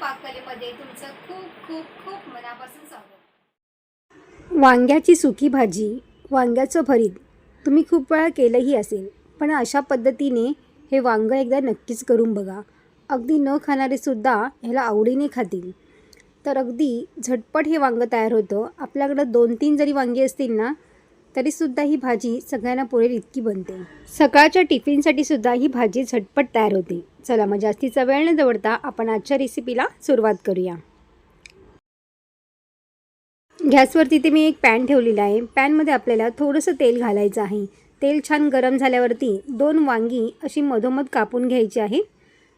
पाककलेमध्ये तुमचं खूप खूप खूप मनापासून स्वागत. वांग्याची सुकी भाजी वांग्याचं भरीत. तुम्ही खूप वेळा केलंही असेल पण अशा पद्धतीने हे वांगं एकदा नक्कीच करून बघा. अगदी न खाणारेसुद्धा ह्याला आवडीने खातील. तर अगदी झटपट हे वांगं तयार होतं. आपल्याकडं दोन तीन जरी वांगी असतील ना तरीसुद्धा ही भाजी सगळ्यांना पुरेल इतकी बनते. सकाळच्या टिफिनसाठी सुद्धा ही भाजी झटपट तयार होते. चला मग जास्तीचा वेळ न जवळता आपण आजच्या रेसिपीला सुरुवात करूया. गॅसवरती ते मी एक पॅन ठेवलेला आहे. पॅनमध्ये आपल्याला थोडंसं तेल घालायचं आहे. तेल छान गरम झाल्यावरती दोन वांगी अशी मधोमध कापून घ्यायची आहे.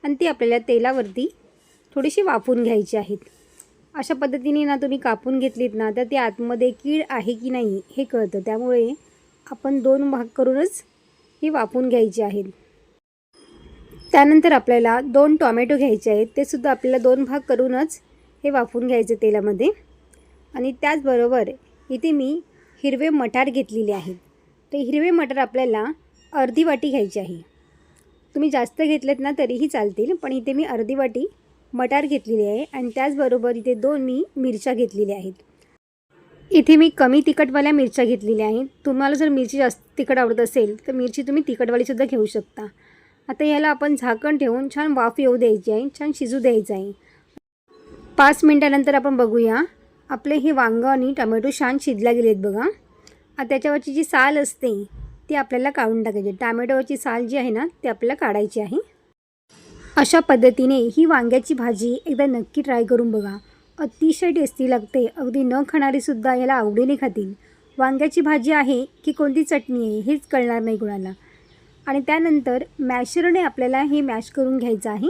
आणि ती आपल्याला तेलावरती थोडीशी वाफून घ्यायची आहेत. अशा पद्धतीने ना तुम्ही कापून घेतलीत ना तर ते आतमध्ये कीड आहे की नाही हे कळतं. त्यामुळे आपण दोन भाग करूनच ही वाफून घ्यायची आहेत त्यानंतर आपल्याला दोन टॉमॅटो घ्यायचे आहेत. ते सुद्धा आपल्याला दोन भाग करूनच हे वाफून घ्यायचे तेलामध्ये. आणि त्याचबरोबर इथे मी हिरवे मटार घेतलेले आहेत. ते हिरवे मटार आपल्याला अर्धी वाटी घ्यायची आहे. तुम्ही जास्त घेतलेत ना तरीही चालतील पण इथे मी अर्धी वाटी मटार घेतलेली आहे आणि त्याचबरोबर इथे दोन मी मिरच्या घेतलेल्या आहेत. इथे मी कमी तिखटवाल्या मिरच्या घेतलेल्या आहेत. तुम्हाला जर मिरची जास्त तिखट आवडत असेल तर मिरची तुम्ही तिखटवालीसुद्धा घेऊ शकता. आता याला आपण झाकण ठेवून छान वाफ येऊ द्यायची आहे छान शिजू द्यायचं आहे. पाच मिनटानंतर आपण बघूया. आपले हे वांगं आणि टमॅटो छान शिजल्या गेलेत बघा. आता त्याच्यावरची जी साल असते ती आपल्याला काढून टाकायची. टमॅटोवरची साल जी आहे ना ती आपल्याला काढायची आहे. अशा पद्धतीने ही वांग्याची भाजी एकदा नक्की ट्राय करून बघा. अतिशय टेस्टी लागते. अगदी न खाणारीसुद्धा याला आवडीने खातील. वांग्याची भाजी आहे की कोणती चटणी आहे हेच कळणार नाही कुणाला. आणि त्यानंतर मॅशरने आपल्याला हे मॅश करून घ्यायचं आहे.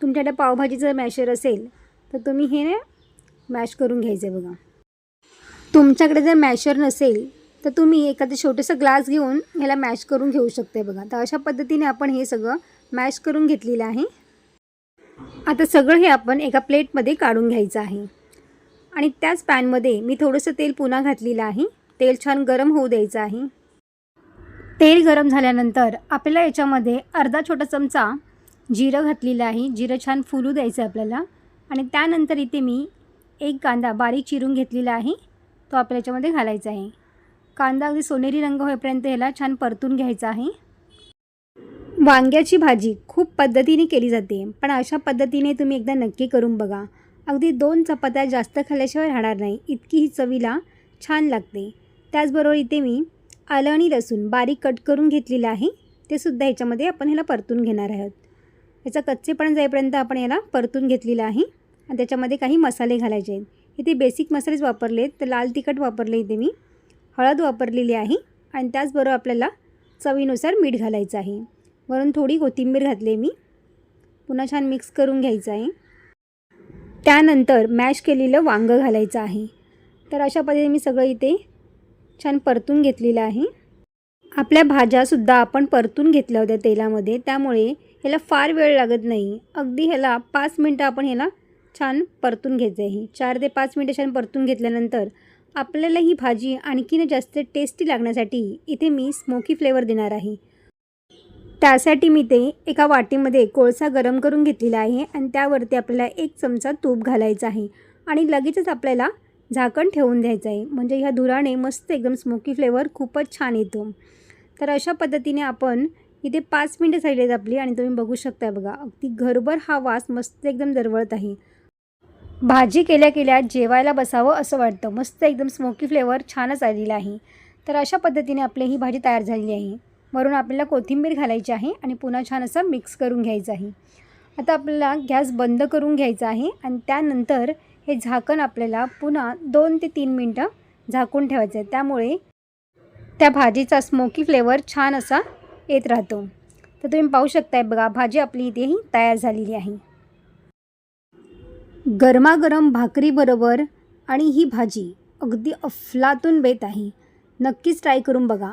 तुमच्याकडे पावभाजीचं मॅशर असेल तर तुम्ही हे मॅश करून घ्यायचं आहे बघा. तुमच्याकडे जर मॅशर नसेल तर तुम्ही एखादं छोटंसं ग्लास घेऊन ह्याला मॅश करून घेऊ शकते बघा. तर अशा पद्धतीने आपण हे सगळं मॅश करून घेतलेलं आहे. आता सगळं हे आपण एका प्लेटमध्ये काढून घ्यायचं आहे. आणि त्याच पॅनमध्ये मी थोडंसं तेल पुन्हा घातलेलं आहे. तेल छान गरम होऊ द्यायचं आहे. तेल गरम झाल्यानंतर आपल्याला याच्यामध्ये अर्धा छोटा चमचा जिरं घातलेलं आहे. जिरं छान फुलू द्यायचं आहे आपल्याला. आणि त्यानंतर इथे मी एक कांदा बारीक चिरून घेतलेला आहे. तो आपल्या याच्यामध्ये घालायचा आहे. कांदा अगदी सोनेरी रंग होईपर्यंत ह्याला छान परतून घ्यायचा आहे. वांग्याची भाजी खूप पद्धतीने केली जाते पण अशा पद्धतीने तुम्ही एकदा नक्की करून बघा. अगदी दोन चपात्या जास्त खाल्ल्याशिवाय राहणार नाही इतकी ही चवीला छान लागते. त्याचबरोबर इथे मी आलं आणि लसूण बारीक कट करून घेतलेलं आहे ते सुद्धा ह्याच्यामध्ये आपण ह्याला परतून घेणार आहोत. याचा कच्चेपण जाईपर्यंत आपण याला परतून घेतलेलं आहे आणि त्याच्यामध्ये काही मसाले घालायचे आहेत. इथे बेसिक मसालेच वापरले तर लाल तिखट वापरले इथे मी हळद वापरलेली आहे आणि त्याचबरोबर आपल्याला चवीनुसार मीठ घालायचं आहे. वरून थोडी कोथिंबीर घातली मी. पुन्हा छान मिक्स करून घ्यायचं आहे. त्यानंतर मॅश केलेलं वांगं घालायचं आहे. तर अशा पद्धतीने मी सगळं इथे छान परतून घेतलेलं आहे. आपल्या भाज्यासुद्धा आपण परतून घेतल्या होत्या तेलामध्ये. त्यामुळे ह्याला फार वेळ लागत नाही. अगदी ह्याला पाच मिनटं आपण ह्याला छान परतून घ्यायचं आहे. चार ते पाच मिनटं छान परतून घेतल्यानंतर आपल्याला ही भाजी आणखीन जास्त टेस्टी लागण्यासाठी इथे मी स्मोकी फ्लेवर देणार आहे. त्यासाठी मी ते एका वाटीमध्ये कोळसा गरम करून घेतलेला आहे आणि त्यावरती आपल्याला एक चमचा तूप घालायचा आहे. आणि लगेचच आपल्याला झाकण ठेवून द्यायचं आहे. म्हणजे ह्या धुराने मस्त एकदम स्मोकी फ्लेवर खूपच छान येतो. तर अशा पद्धतीने आपण इथे पाच मिनटं झालेत आपली आणि तुम्ही बघू शकता बघा अगदी घरभर हा वास मस्त एकदम दरवळत आहे. भाजी केल्या केल्या जेवायला बसावं असं वाटतं. मस्त एकदम स्मोकी फ्लेवर छानच आलेला आहे. तर अशा पद्धतीने आपली ही भाजी तयार झालेली आहे. वरून आपल्याला कोथिंबीर घालायची आहे आणि पुन्हा छान असं मिक्स करून घ्यायचं आहे. आता आपल्याला गॅस बंद करून घ्यायचा आहे आणि त्यानंतर हे झाकण आपल्याला पुन्हा दोन ते तीन मिनटं झाकून ठेवायचं आहे. त्यामुळे त्या भाजीचा स्मोकी फ्लेवर छान असा येत राहतो. तर तुम्ही पाहू शकताय बघा भाजी आपली इथेही तयार झालेली आहे. गरमागरम भाकरीबरोबर आणि ही भाजी अगदी अफलातून बेत आहे. नक्कीच ट्राय करून बघा.